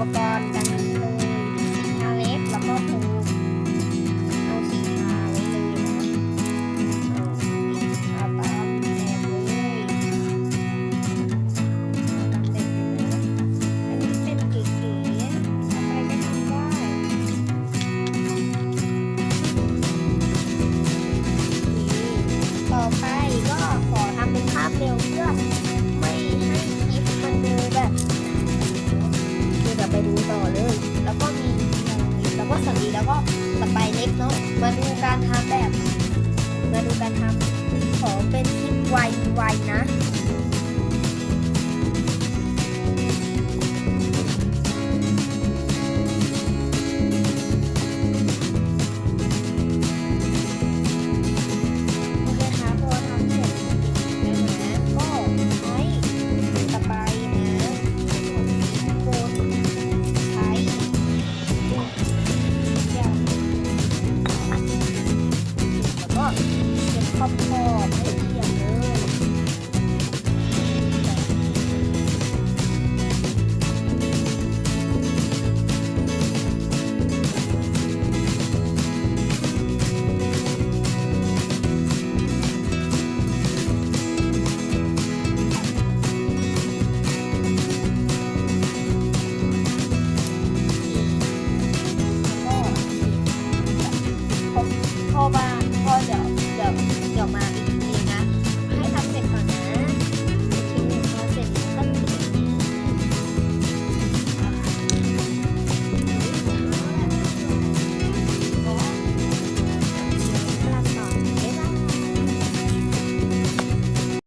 have a fun. ก็สไปเล็กเนาะมาดูการทำแบบ มาดูการทำขอเป็นคลิปไวๆนะ ขอบขอบไม่เขียงเลยโทรมา